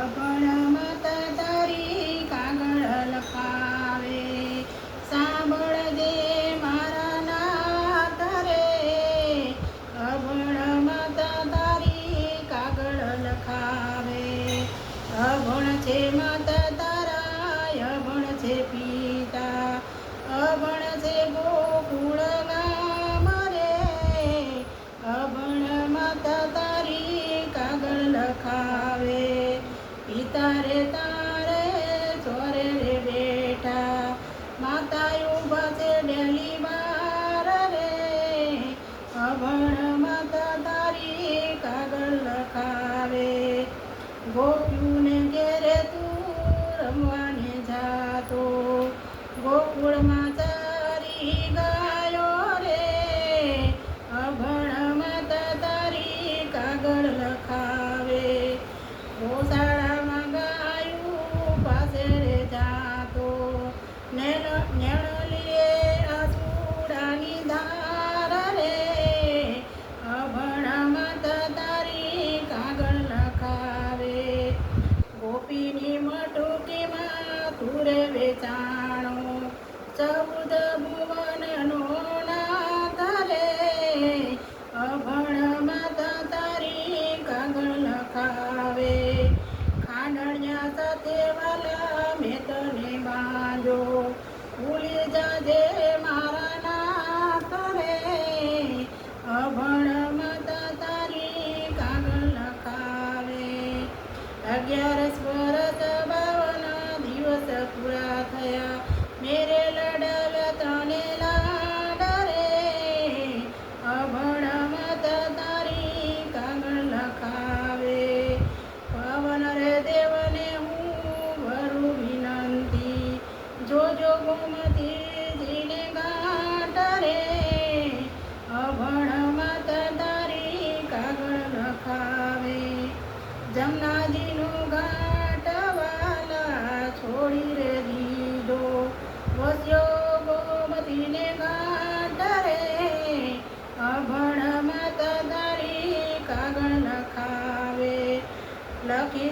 અભણ માતા તારી કાગળ લખાવે. સાંભળજે મારા નાથ રે અભણ માતા કાગળ લખાવે. અભણ છે પિતા રે તારે ચોરે રે બેટા. માતા ઊભા છે ડેલી બાર રે. અભણ માતા તારી કાગળ લખાવે. ગોપ્યુને ઘેરે તું રમવાને જાતો. ગોકુળમાં તારી ગાયો રે. અભણ માતા તારી કાગળ લખાવે. ગોશાળામાં તુરે વેચાણો ચૌદ ભુવનનો નાથ રે. અભણ માતા તારી કાગળ લખાવે. ખાંડણિયા સાથે વાલા મેં તને બાંધો. ભૂલી જાજે મારા નાથ રે. અભણ માતા તારી કાગળ લખાવે. અગિયારસ જમનાજીનું ગાટવાલા છોડી રે દીધો. વસ્યો ગોમતીને ગાટ રે અભણ માતા તારી કાગળ લખાવે. લખી